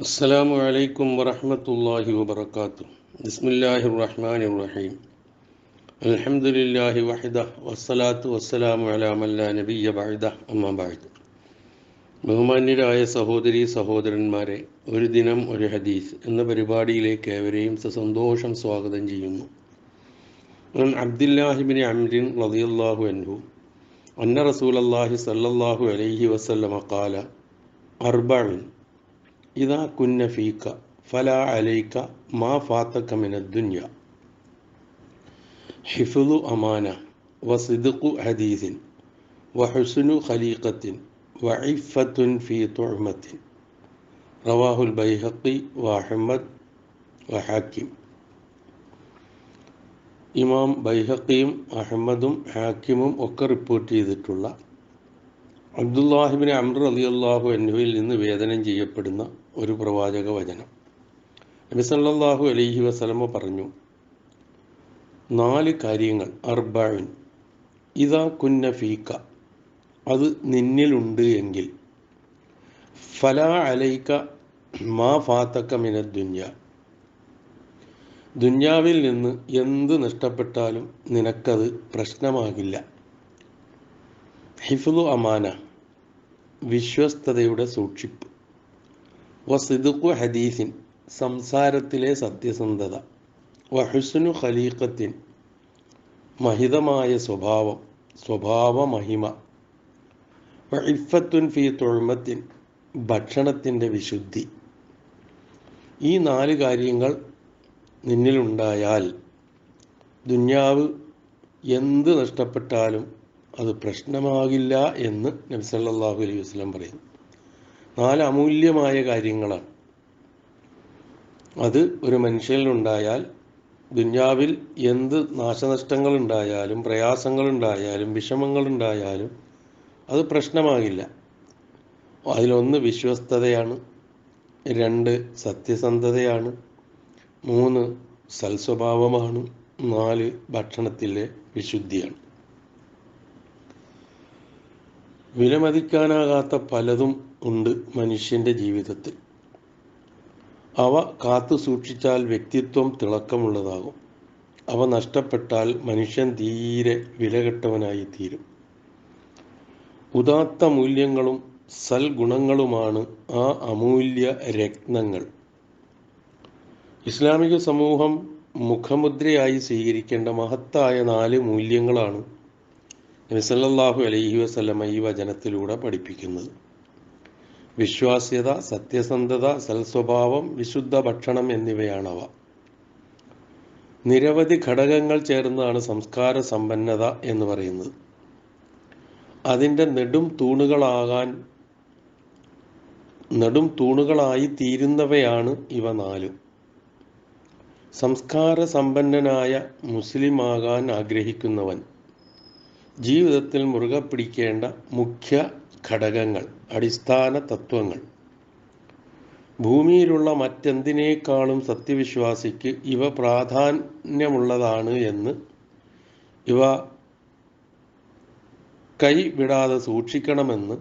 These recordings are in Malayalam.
السلام عليكم ورحمة الله وبركاته بسم الله الرحمن الرحيم الحمد لله وحده والصلاة والسلام على من لا نبي بعده أما بعد ബഹുമാന്യരായ സഹോദരി സഹോദരന്മാരെ ഒരു ദിനം ഒരു ഹദീസ് എന്ന പരിപാടിയിലേക്ക് ഏവരെയും സന്തോഷം സ്വാഗതം ചെയ്യുന്നു عن عبد الله بن عمرو رضي الله عنه أن رسول الله ഇതാ കുന്ന ഫീക്ക ഫല അലൈക്ക മാ ഫാത്തക്ക മിന ദുന്യ. ഹിഫുദു അമാന വസിദുഖു ഹദീസിൻ വഹുസുനു ഖലീഖത്തിൻ വഇഫത്തുൻ ഫി തുഅമത്തിൻ. റവാഹുൽ ബൈഹഖി വഅഹ്മദ് വഹാക്കിം ഇമാം ബൈഹക്കിയും അഹമ്മദും ഹാക്കിമും ഒക്കെ റിപ്പോർട്ട് ചെയ്തിട്ടുള്ള അബ്ദുല്ലാഹിബിൻ അമ്ര അലി അള്ളാഹു അൻഹുവിൽ നിന്ന് വേതനം ചെയ്യപ്പെടുന്ന ഒരു പ്രവാചക വചനം. നബി സല്ലല്ലാഹു അലൈഹി വസല്ലമ പറഞ്ഞു നാല് കാര്യങ്ങൾ അർബാവിൻ ഇതാ കുന്ന ഫീക്ക അത് നിന്നിലുണ്ട് എങ്കിൽ ഫലാ അലൈക്ക മാ ഫാത്തക്ക മിന ദുന്യ ദുന്യാവിൽ നിന്ന് എന്ത് നഷ്ടപ്പെട്ടാലും നിനക്കത് പ്രശ്നമാകില്ല. ഹിഫു അമാന വിശ്വസ്തതയുടെ സൂക്ഷിപ്പ്. വസിദുഖു ഹദീസിൻ സംസാരത്തിലെ സത്യസന്ധത വഹുസ്നു ഖലീഖത്തിൻ മഹിതമായ സ്വഭാവം സ്വഭാവമഹിമ മഹിമ വഇഫത്തുൻ ഫി തൊഴുമത്തിൻ ഭക്ഷണത്തിന്റെ വിശുദ്ധി. ഈ നാല് കാര്യങ്ങൾ നിന്നിലുണ്ടായാൽ ദുന്യാവ് എന്ത് നഷ്ടപ്പെട്ടാലും അത് പ്രശ്നമാകില്ല എന്ന് നബി സല്ലല്ലാഹു അലൈഹി വസല്ലം പറയുന്നു. നാല് അമൂല്യമായ കാര്യങ്ങളാണ്. അത് ഒരു മനുഷ്യനിലുണ്ടായാൽ ദുന്യാവിൽ എന്ത് നാശനഷ്ടങ്ങൾ ഉണ്ടായാലും പ്രയാസങ്ങൾ നാശനഷ്ടങ്ങളുണ്ടായാലും വിഷമങ്ങൾ വിഷമങ്ങളുണ്ടായാലും അത് പ്രശ്നമാകില്ല. അതിലൊന്ന് വിശ്വസ്തതയാണ് രണ്ട് സത്യസന്ധതയാണ് മൂന്ന് സൽസ്വഭാവമാണ് നാല് ഭക്ഷണത്തിലെ വിശുദ്ധിയാണ്. വിലമതിക്കാനാകാത്ത പലതും ഉണ്ട് മനുഷ്യന്റെ ജീവിതത്തിൽ. അവ കാത്തു സൂക്ഷിച്ചാൽ വ്യക്തിത്വം തിളക്കമുള്ളതാകും. അവ നഷ്ടപ്പെട്ടാൽ മനുഷ്യൻ തീരെ വിലകെട്ടവനായി തീരും ഉദാത്ത മൂല്യങ്ങളും സൽഗുണങ്ങളുമാണ് ആ അമൂല്യ രത്നങ്ങൾ. ഇസ്ലാമിക സമൂഹം മുഖമുദ്രയായി സ്വീകരിക്കേണ്ട മഹത്തായ നാല് മൂല്യങ്ങളാണ് നബിസല്ലാഹു അലൈഹി വസല്ലമ ഈ വചനത്തിലൂടെ പഠിപ്പിക്കുന്നത്. വിശ്വാസ്യത സത്യസന്ധത സൽസ്വഭാവം വിശുദ്ധ ഭക്ഷണം എന്നിവയാണവ. നിരവധി ഘടകങ്ങൾ ചേർന്നതാണ് സംസ്കാര സമ്പന്നത എന്ന് പറയുന്നത്. അതിന്റെ നെടും തൂണുകളാകാൻ നെടും തൂണുകളായി തീരുന്നവയാണ് ഇവ നാലും. സംസ്കാര സമ്പന്നനായ മുസ്ലിമാകാൻ ആഗ്രഹിക്കുന്നവൻ. ജീവിതത്തിൽ മുറുകെ പിടിക്കേണ്ട മുഖ്യ ഘടകങ്ങൾ. അടിസ്ഥാന തത്വങ്ങൾ. ഭൂമിയിലുള്ള മറ്റെന്തിനേക്കാളും സത്യവിശ്വാസിക്ക് ഇവ പ്രാധാന്യമുള്ളതാണ് എന്ന് ഇവ കൈവിടാതെ സൂക്ഷിക്കണമെന്ന്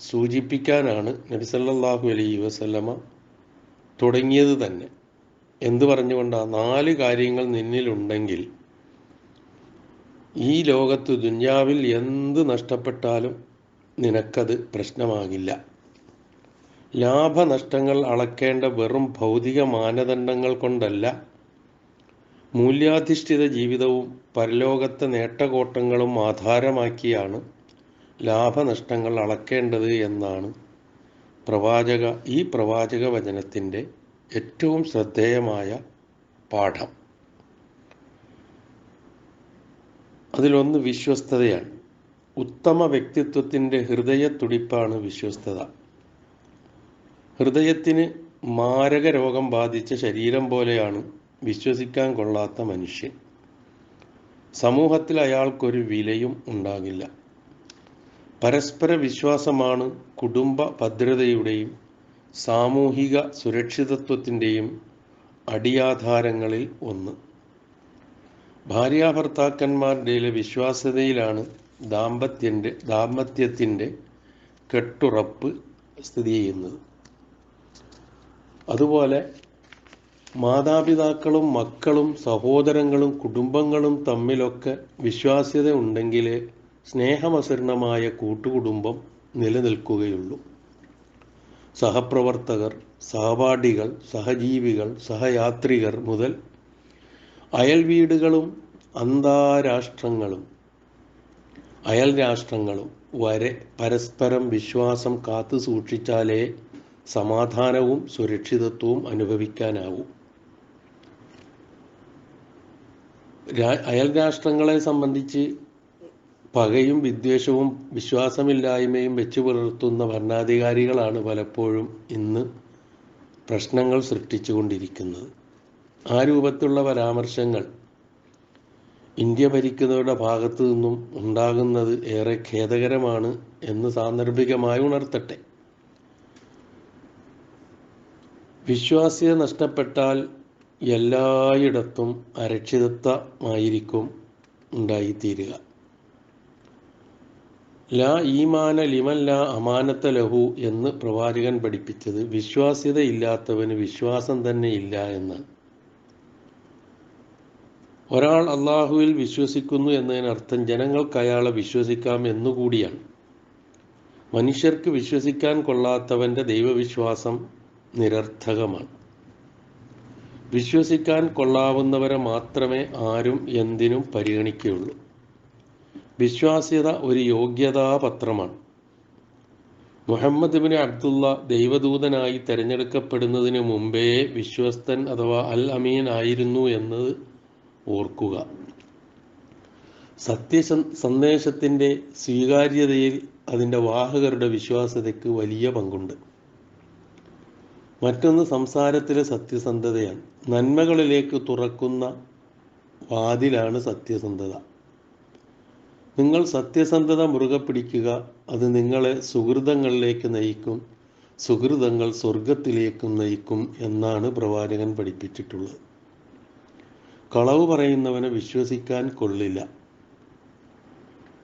സൂചിപ്പിക്കാനാണ് നബിസല്ലാഹു അലൈ വസല്ലമ തുടങ്ങിയത് തന്നെ. എന്തു പറഞ്ഞുകൊണ്ടാണ് നാല് കാര്യങ്ങൾ നിന്നിലുണ്ടെങ്കിൽ ഈ ലോകത്ത് ദുന്യാവിൽ എന്ത് നഷ്ടപ്പെട്ടാലും നിനക്കത് പ്രശ്നമാകില്ല. ലാഭനഷ്ടങ്ങൾ അളക്കേണ്ട വെറും ഭൗതിക മാനദണ്ഡങ്ങൾ കൊണ്ടല്ല. മൂല്യാധിഷ്ഠിത ജീവിതവും പരലോകത്തെ നേട്ടകോട്ടങ്ങളും ആധാരമാക്കിയാണ് ലാഭനഷ്ടങ്ങൾ അളക്കേണ്ടത് എന്നാണ് പ്രവാചക ഈ പ്രവാചക വചനത്തിന്റെ ഏറ്റവും ശ്രദ്ധേയമായ പാഠം. അതിലൊന്ന് വിശ്വസ്തതയാണ്. ഉത്തമ വ്യക്തിത്വത്തിന്റെ ഹൃദയത്തുടിപ്പാണ് വിശ്വസ്തത. ഹൃദയത്തിന് മാരക രോഗം ബാധിച്ച ശരീരം പോലെയാണ് വിശ്വസിക്കാൻ കൊള്ളാത്ത മനുഷ്യൻ. സമൂഹത്തിൽ അയാൾക്കൊരു വിലയും ഉണ്ടാകില്ല. പരസ്പര വിശ്വാസമാണ് കുടുംബ ഭദ്രതയുടെയും സാമൂഹിക സുരക്ഷിതത്വത്തിന്റെയും അടിയാധാരങ്ങളിൽ ഒന്ന്. ഭാര്യാഭർത്താക്കന്മാരുടെ വിശ്വാസ്യതയിലാണ് ദാമ്പത്യന്റെ ദാമ്പത്യത്തിന്റെ കെട്ടുറപ്പ് സ്ഥിതി ചെയ്യുന്നത്. അതുപോലെ മാതാപിതാക്കളും മക്കളും സഹോദരങ്ങളും കുടുംബങ്ങളും തമ്മിലൊക്കെ വിശ്വാസ്യത ഉണ്ടെങ്കിലേ സ്നേഹമസരണമായ കൂട്ടുകുടുംബം നിലനിൽക്കുകയുള്ളൂ. സഹപ്രവർത്തകർ സഹപാഠികൾ സഹജീവികൾ സഹയാത്രികർ മുതൽ അയൽവീടുകളും അന്താരാഷ്ട്രങ്ങളും അയൽ രാഷ്ട്രങ്ങളും വരെ പരസ്പരം വിശ്വാസം കാത്തു സൂക്ഷിച്ചാലേ സമാധാനവും സുരക്ഷിതത്വവും അനുഭവിക്കാനാവൂ. അയൽ രാഷ്ട്രങ്ങളെ സംബന്ധിച്ച് പകയും വിദ്വേഷവും വിശ്വാസമില്ലായ്മയും വെച്ചു പുലർത്തുന്ന ഭരണാധികാരികളാണ് പലപ്പോഴും ഇന്ന് പ്രശ്നങ്ങൾ സൃഷ്ടിച്ചുകൊണ്ടിരിക്കുന്നത്. ആ രൂപത്തിലുള്ള പരാമർശങ്ങൾ ഇന്ത്യ ഭരിക്കുന്നവരുടെ ഭാഗത്തു നിന്നും ഉണ്ടാകുന്നത് ഏറെ ഖേദകരമാണ് എന്ന് സാന്ദർഭികമായി ഉണർത്തട്ടെ. വിശ്വാസ്യത നഷ്ടപ്പെട്ടാൽ എല്ലായിടത്തും അരക്ഷിതത്വമായിരിക്കും ഉണ്ടായിത്തീരുക. ലാ ഈമാന ലിമൻ ലാ അമാനത്ത ലഹു എന്ന് പ്രവാചകൻ പഠിപ്പിച്ചത് വിശ്വാസ്യത ഇല്ലാത്തവന് വിശ്വാസം തന്നെ ഇല്ല എന്നാണ് ഒരാൾ അള്ളാഹുവിൽ വിശ്വസിക്കുന്നു എന്നതിനർത്ഥം ജനങ്ങൾക്ക് അയാളെ വിശ്വസിക്കാം എന്നുകൂടിയാണ്. മനുഷ്യർക്ക് വിശ്വസിക്കാൻ കൊള്ളാത്തവന്റെ ദൈവവിശ്വാസം നിരർത്ഥകമാണ്. വിശ്വസിക്കാൻ കൊള്ളാവുന്നവരെ മാത്രമേ ആരും എന്തിനും പരിഗണിക്കുകയുള്ളൂ. വിശ്വാസ്യത ഒരു യോഗ്യതാപത്രമാണ്. മുഹമ്മദ് ബിൻ അബ്ദുള്ള ദൈവദൂതനായി തിരഞ്ഞെടുക്കപ്പെടുന്നതിന് മുമ്പേ വിശ്വസ്തൻ അഥവാ അൽ അമീൻ ആയിരുന്നു എന്നത് ഓർക്കുക. സത്യ സന്ദേശത്തിന്റെ സ്വീകാര്യതയിൽ അതിന്റെ വാഹകരുടെ വിശ്വാസ്യതയ്ക്ക് വലിയ പങ്കുണ്ട്. മറ്റൊന്ന് സംസാരത്തിലെ സത്യസന്ധതയാണ്. നന്മകളിലേക്ക് തുറക്കുന്ന വാതിലാണ് സത്യസന്ധത. നിങ്ങൾ സത്യസന്ധത മുറുകെ പിടിക്കുക അത് നിങ്ങളെ സുഹൃതങ്ങളിലേക്ക് നയിക്കും സുഹൃതങ്ങൾ സ്വർഗത്തിലേക്കും നയിക്കും എന്നാണ് പ്രവാചകൻ പഠിപ്പിച്ചിട്ടുള്ളത്. കളവ് പറയുന്നവനെ വിശ്വസിക്കാൻ കൊള്ളില്ല.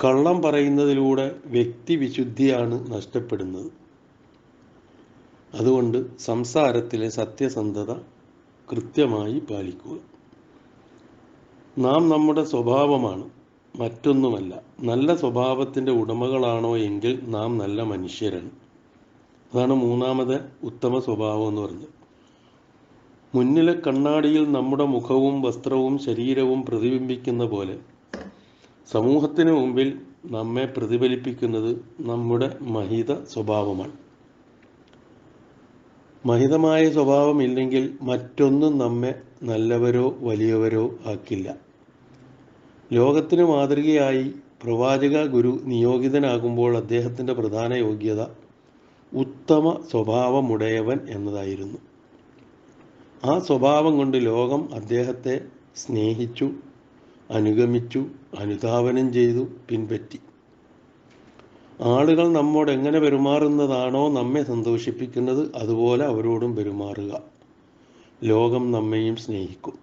കള്ളം പറയുന്നതിലൂടെ വ്യക്തിവിശുദ്ധിയാണ് നഷ്ടപ്പെടുന്നത്. അതുകൊണ്ട് സംസാരത്തിലെ സത്യസന്ധത കൃത്യമായി പാലിക്കുക. നാം നമ്മുടെ സ്വഭാവമാണ് മറ്റൊന്നുമല്ല. നല്ല സ്വഭാവത്തിന്റെ ഉടമകളാണോ എങ്കിൽ നാം നല്ല മനുഷ്യരാണ്. അതാണ് മൂന്നാമത് ഉത്തമ സ്വഭാവം എന്ന് പറഞ്ഞത്. മുന്നിലെ കണ്ണാടിയിൽ നമ്മുടെ മുഖവും വസ്ത്രവും ശരീരവും പ്രതിബിംബിക്കുന്ന പോലെ. സമൂഹത്തിന് മുമ്പിൽ നമ്മെ പ്രതിഫലിപ്പിക്കുന്നത് നമ്മുടെ മഹിത സ്വഭാവമാണ്. മഹിതമായ സ്വഭാവമില്ലെങ്കിൽ മറ്റൊന്നും നമ്മെ നല്ലവരോ വലിയവരോ ആക്കില്ല. ലോകത്തിന് മാതൃകയായി പ്രവാചക ഗുരു നിയോഗിതനാകുമ്പോൾ അദ്ദേഹത്തിന്റെ പ്രധാന യോഗ്യത ഉത്തമ സ്വഭാവമുടയവൻ എന്നതായിരുന്നു. ആ സ്വഭാവം കൊണ്ട് ലോകം അദ്ദേഹത്തെ സ്നേഹിച്ചു അനുഗമിച്ചു അനുധാവനം ചെയ്തു പിൻപറ്റി. ആളുകൾ നമ്മോട് എങ്ങനെ പെരുമാറുന്നതാണോ നമ്മെ സന്തോഷിപ്പിക്കുന്നത് അതുപോലെ അവരോടും പെരുമാറുക. ലോകം നമ്മെയും സ്നേഹിക്കും.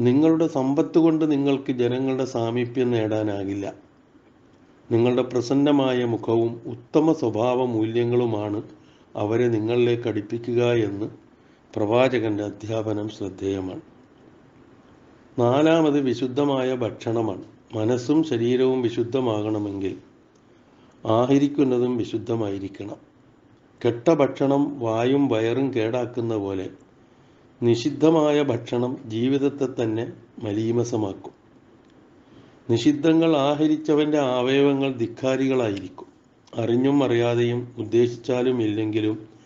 നിങ്ങളുടെ സമ്പത്ത് കൊണ്ട് നിങ്ങൾക്ക് ജനങ്ങളുടെ സാമീപ്യം നേടാനാകില്ല. നിങ്ങളുടെ പ്രസന്നമായ മുഖവും ഉത്തമ സ്വഭാവ മൂല്യങ്ങളുമാണ് അവരെ നിങ്ങളിലേക്ക് അടുപ്പിക്കുക എന്ന് പ്രവാചകന്റെ അധ്യാപനം ശ്രദ്ധേയമാണ്. നാലാമത് വിശുദ്ധമായ ഭക്ഷണമാണ്. മനസ്സും ശരീരവും വിശുദ്ധമാകണമെങ്കിൽ ആഹരിക്കുന്നതും വിശുദ്ധമായിരിക്കണം. കെട്ട ഭക്ഷണം വായും വയറും കേടാക്കുന്ന പോലെ നിഷിദ്ധമായ ഭക്ഷണം ജീവിതത്തെ തന്നെ മലീമസമാക്കും. നിഷിദ്ധങ്ങൾ ആഹരിച്ചവന്റെ അവയവങ്ങൾ ധിക്കാരികളായിരിക്കും. അറിഞ്ഞും അറിയാതെയും ഉദ്ദേശിച്ചാലും ഇല്ലെങ്കിലും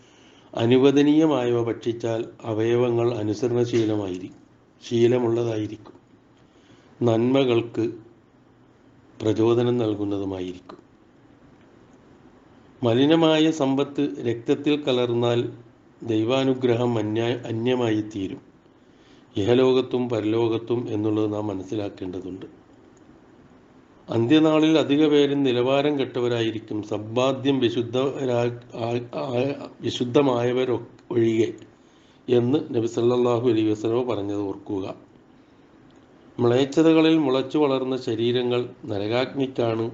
അനുവദനീയമായവ ഭക്ഷിച്ചാൽ അവയവങ്ങൾ അനുസരണശീലമായിരിക്കും ശീലമുള്ളതായിരിക്കും. നന്മകൾക്ക് പ്രചോദനം നൽകുന്നതുമായിരിക്കും. മലിനമായ സമ്പത്ത് രക്തത്തിൽ കലർന്നാൽ ദൈവാനുഗ്രഹം അന്യ അന്യമായി തീരും ഇഹലോകത്തും പരലോകത്തും എന്നുള്ളത് നാം മനസ്സിലാക്കേണ്ടതുണ്ട്. അന്ത്യനാളിൽ അധിക പേരും നിലവാരം കെട്ടവരായിരിക്കും. സമ്പാദ്യം വിശുദ്ധ വിശുദ്ധമായവർ ഒഴികെ എന്ന് നബി സല്ലല്ലാഹു അലൈഹി വസല്ലമ പറഞ്ഞത് ഓർക്കുക. മ്ലേച്ഛതകളിൽ മുളച്ചു വളർന്ന ശരീരങ്ങൾ നരകാഗ്നിക്കാണ്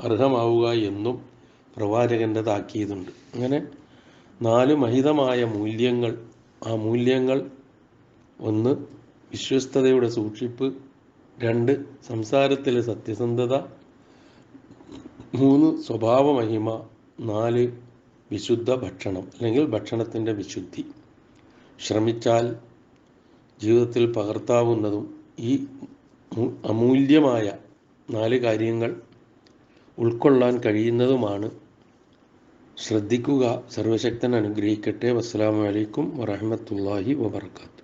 അർഹമാവുക എന്നും പ്രവാചകന്റെ താക്കീതുണ്ട്. അങ്ങനെ നാല് മഹിതമായ മൂല്യങ്ങൾ ആ മൂല്യങ്ങൾ ഒന്ന് വിശ്വസ്തതയുടെ സൂക്ഷിപ്പ് രണ്ട് സംസാരത്തിലെ സത്യസന്ധത. മൂന്ന് സ്വഭാവ മഹിമ നാല് വിശുദ്ധ ഭക്ഷണം അല്ലെങ്കിൽ ഭക്ഷണത്തിന്റെ വിശുദ്ധി. ശ്രമിച്ചാൽ ജീവിതത്തിൽ പകർത്താവുന്നതും ഈ അമൂല്യമായ നാല് കാര്യങ്ങൾ ഉൾക്കൊള്ളാൻ കഴിയുന്നതുമാണ്. ശ്രദ്ധിക്കുക സർവശക്തൻ അനുഗ്രഹിക്കട്ടെ. വസ്സലാമലൈക്കും വറഹമത്തല്ലാഹി വബർക്കാത്തു